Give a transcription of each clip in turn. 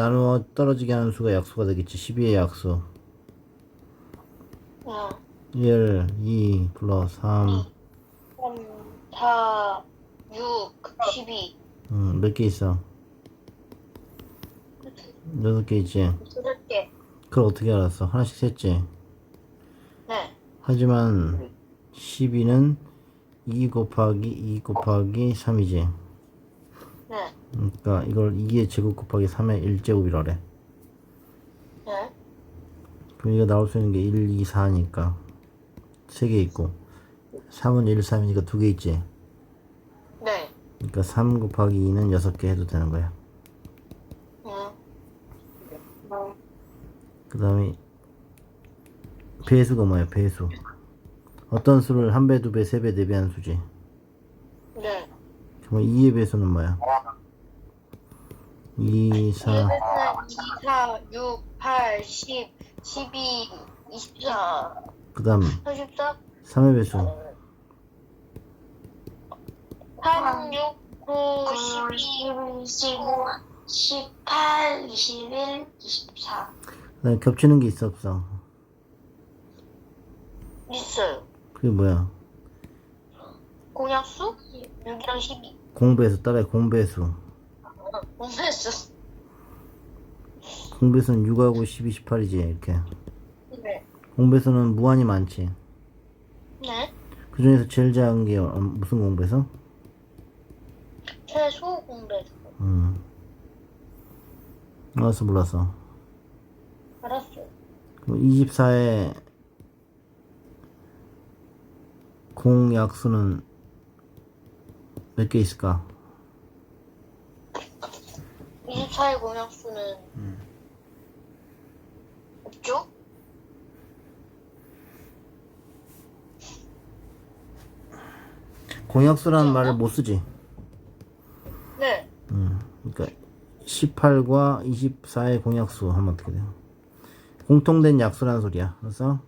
나누어 떨어지게 하는 수가 약수가 되겠지 12의 약수 응. 1, 2 플러스 3 3, 4, 6, 12. 음, 몇개 있어? 여섯 개 있지? 여덟 개. 그걸 어떻게 알았어? 하나씩 셌지? 네. 하지만 12는 2 곱하기 2 곱하기 3이지 네. 그러니까 이걸 2의 제곱 곱하기 3의 1제곱이라래 네. 그럼 이거 나올 수 있는 게 1, 2, 4니까 3개 있고 3은 1, 3이니까 2개 있지 네. 그러니까 3 곱하기 2는 6개 해도 되는 거야 응. 그 다음에 배수가 뭐야 배수 어떤 수를 한 배, 두 배, 세 배, 네배 하는 수지 네. 그럼 2의 배수는 뭐야 2, 4 1배는 2, 4, 6, 8, 10, 12, 24, 그 다음 34, 3의 배수 3, 6, 9, 12, 15, 18, 21, 24. 그 다음에 겹치는 게 있어 없어 있어요. 그게 뭐야 공약수? 6이랑 12. 공배수 따라해 공배수 공배수. 공배수는 6하고 12, 18이지 이렇게 네. 공배수는 무한히 많지 네. 그 중에서 제일 작은 게 어, 무슨 공배수? 최소 공배수. 음. 알았어 몰랐어 알았어요. 그럼 24의 공약수는 몇 개 있을까? 24의 공약수는 없죠? 공약수라는 말을 못 쓰지 네. 음. 그러니까 18과 24의 공약수 하면 어떻게 돼요? 공통된 약수라는 소리야 그래서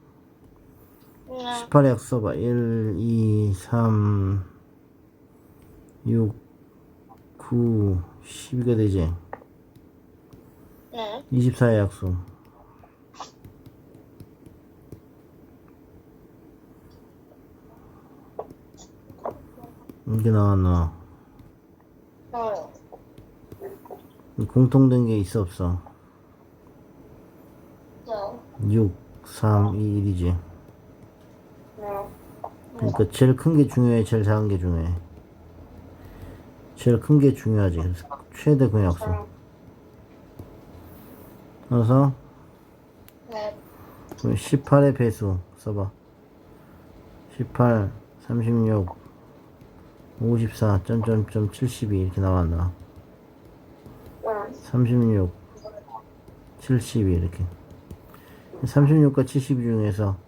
네. 18의 약수 써봐 1, 2, 3 6 9 12가 되지 네. 24의 약수 이게 나왔나 어. 공통된 게 있어 없어 네. 6 3 2 1이지 네. 그러니까 제일 큰 게 중요해 제일 작은 게 중요해 제일 큰 게 중요하지 최대 공약수 그래서 네. 18의 배수 써봐. 18 36 54 점점점 72 이렇게 나왔나? 36 72 이렇게. 36과 72 중에서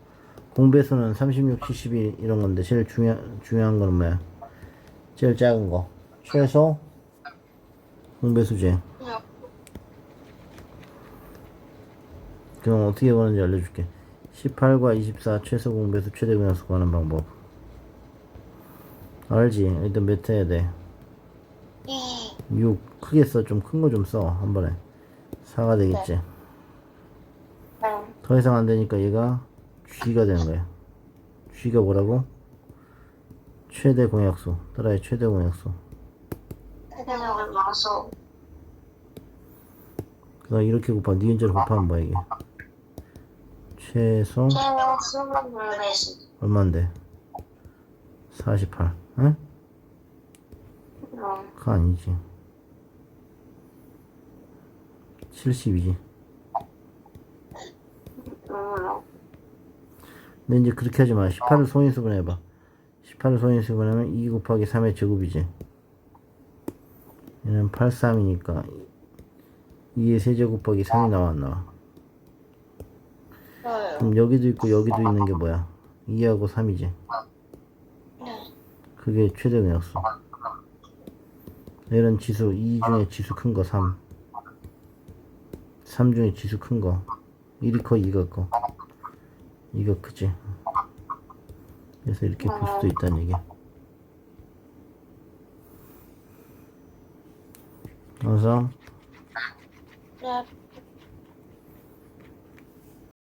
공배수는 36, 72 이런 건데 제일 중요, 중요한 거는 뭐야? 제일 작은 거. 최소 공배수제 네. 그럼 어떻게 보는지 알려줄게. 18과 24 최소 공배수 최대 공약수 구하는 방법. 알지? 일단 몇 해야 돼? 2. 6 크게 써. 좀 큰 거 좀 써. 한 번에. 4가 되겠지? 네. 더 이상 안 되니까 얘가 G가 되는 거야. G가 뭐라고? 최대 공약수. 따라해. 최대 공약수. 태경을 와서 그럼 이렇게 곱하면 니은자로 곱하면 뭐야 이게 최소 태경 수능 공배수. 얼만데 48 응? 어, 그거 아니지. 70이지. 음, 근데 이제 그렇게 하지 마. 18을 소인수분 해봐. 18을 소인수분 하면 2 곱하기 3의 제곱이지. 얘는 83이니까 2의 세제 곱 하기 3이 나와 안 나와 네. 그럼 여기도 있고 여기도 있는 게 뭐야? 2하고 3이지? 네. 그게 최대 공약수. 얘는 지수 2 중에 지수 큰 거 3 3 중에 지수 큰 거. 1이 커 2가 커? 2가 크지? 그래서 이렇게 볼 수도 있다는 얘기야. 그래서 랩